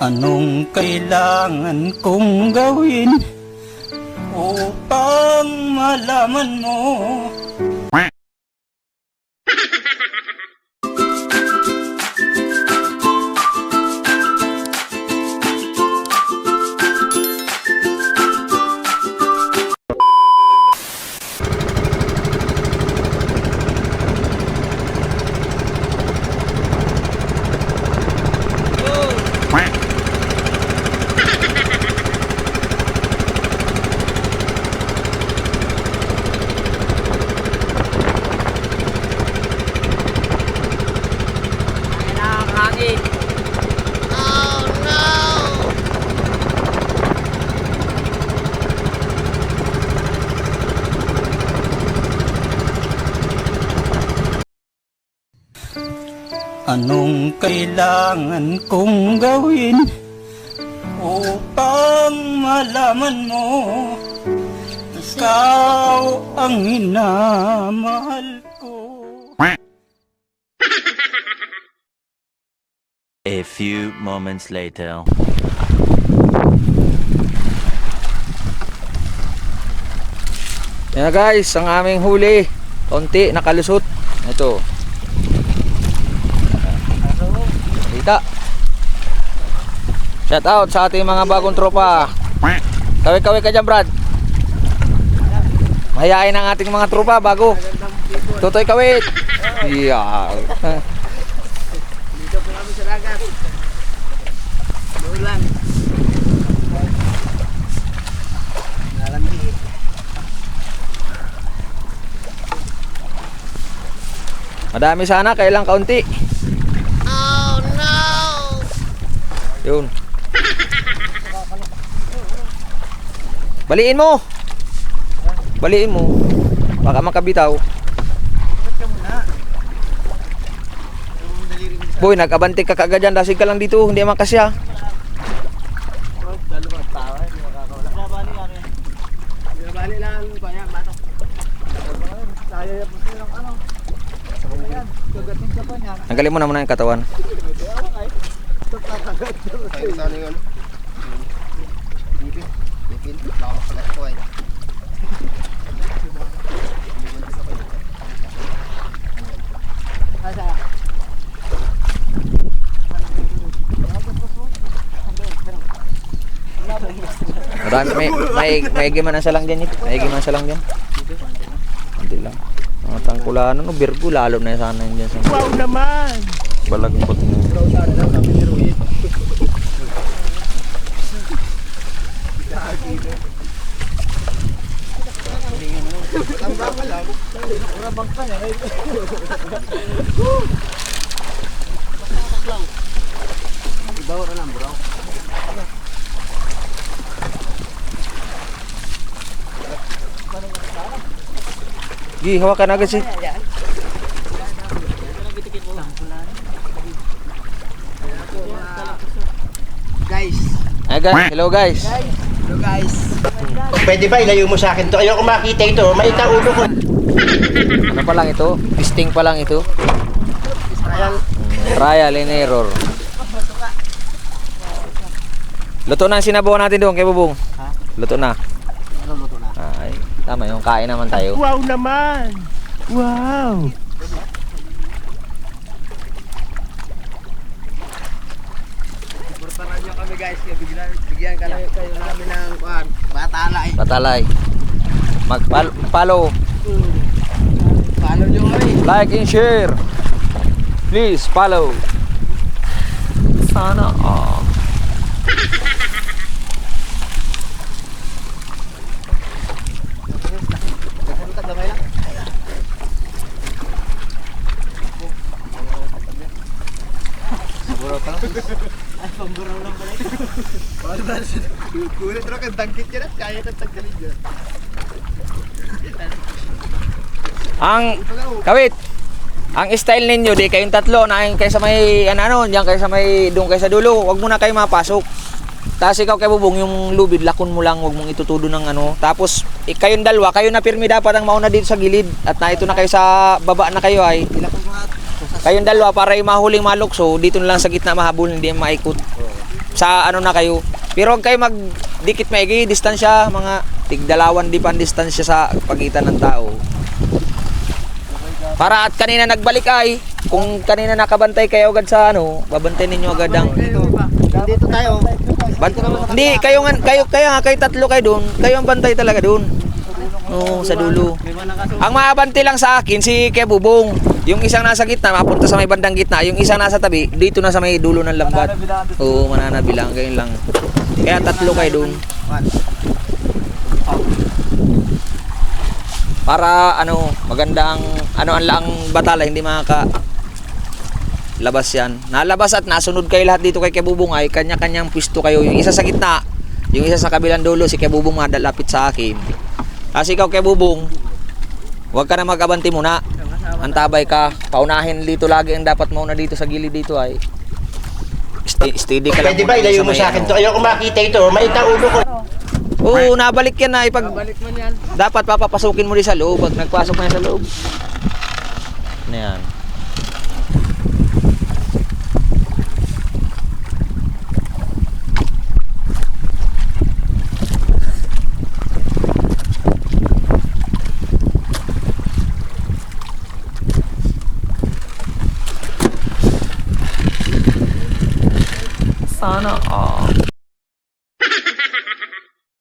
Anong kailangan kong gawin upang malaman mo? Anong kailangan kong gawin upang malaman mo? Ikaw ang hinamahal ko. A few moments later. Yan na guys, ang aming huli. Konti, nakalusot. Ito. Kita. Shout out sa ating mga bagong tropa. Kawi-kawi ka dyan, Brad. Mahihain ang ating mga tropa bago. Tutoy kawit. Yeah. Dito po kami sa dagat. Nalambi. Madami sana, kailang kaunti. Yun. Baliin mo. Baliin mo. Baka makabitaw. Boy, nagkabantik ka kagad dyan. Dasig ka lang dito. Hindi makasya. Dalawa tao eh, makakawala. Bali ano yan. Bali lang pa yan, batok. Saya ya po silang ano. Ayan, kagating ka pa niyan. Tanggalin mo na muna yung katawan. Tayo sa ano yun? Ipin. Ipin. Baka makalat ko eh. Marami, may, may, may giman sa lang dyan. May giman sa lang dyan. Hindi lang. Mga tangkulano, no, Virgo, lalo na sana yun dyan. Sa Wow naman! balagpot mo. Tamba ka lang. Rabang ka na. Ibaw na lang bro. Gi, hawakan agad si. Guys. Ay guys, hello guys. Hello guys. Pwede ba ilayo mo sa akin to? Ayoko makita ito. May ulo ko. Ano pa lang ito? Testing pa lang ito. Trial and error. Luto na ang sinabaw natin doon kay Bubong. Ha? Luto na. Ano luto na? Ay, tama yung kain naman tayo. Wow naman! Wow! Portaran nyo kami guys, bigyan, bigyan ka lang kayo namin ng kuhan, batala eh. Patalay. Mag-follow, Follow nyo kami. like and share. Please follow. Sana all. Nagsalutan gamay lang. Saburaw ka lang? Ay, pamburaw lang pala ito. Paano ba? Kulit lang ang dangkit yan at kaya kang tanggalin dyan. Ang kawit. Ang style ninyo di kayong tatlo na yung kaysa may ano ano, diyan kaysa may doon kaysa dulo, wag mo na kayo mapasok. Tapos ikaw kay Bubong yung lubid lakon mo lang, wag mong itutudo ng ano. Tapos eh, kayong dalawa, kayo na pirmi dapat ang mauna dito sa gilid at na ito na kayo sa baba na kayo ay. Sa Kayong dalawa para yung mahuling malukso, dito na lang sa gitna mahabol, hindi maikot. Sa ano na kayo. Pero huwag kayo magdikit maigi, distansya, mga tigdalawan di pa ang distansya sa pagitan ng tao. Para at kanina nagbalik ay, kung kanina nakabantay kayo agad sa ano, babantay ninyo agad ang Dito, tayo. Hindi, kayo nga, kayo, kaya nga, kayo tatlo kayo doon. Kayo ang bantay talaga doon. Oo, sa dulo. Ang maabante lang sa akin, si Kuya Bubong. Yung isang nasa gitna, mapunta sa may bandang gitna. Yung isang nasa tabi, dito na sa may dulo ng lambat. Oo, mananabilang. Ganyan lang. Kaya tatlo kayo doon. Para ano, maganda ang ano ang lang batala, hindi makaka labas yan. Nalabas at nasunod kayo lahat dito kay Kebubong ay kanya-kanyang pwisto kayo. Yung isa sa gitna, yung isa sa kabilang dulo, si Kebubong madalapit sa akin. Kasi ikaw Kebubong, huwag ka na mag-abanti muna. Antabay ka. Paunahin dito lagi ang dapat mauna dito sa gilid dito ay. St- steady ka lang Pwede ba muna ilayo mo may sa akin ano. to? Ayoko makita ito. Maita ulo ko. Oo, nabalik yan na ipag Balik man yan. dapat papapasukin mo din sa loob pag nagpasok na yan sa loob. Ano yan? Sana all.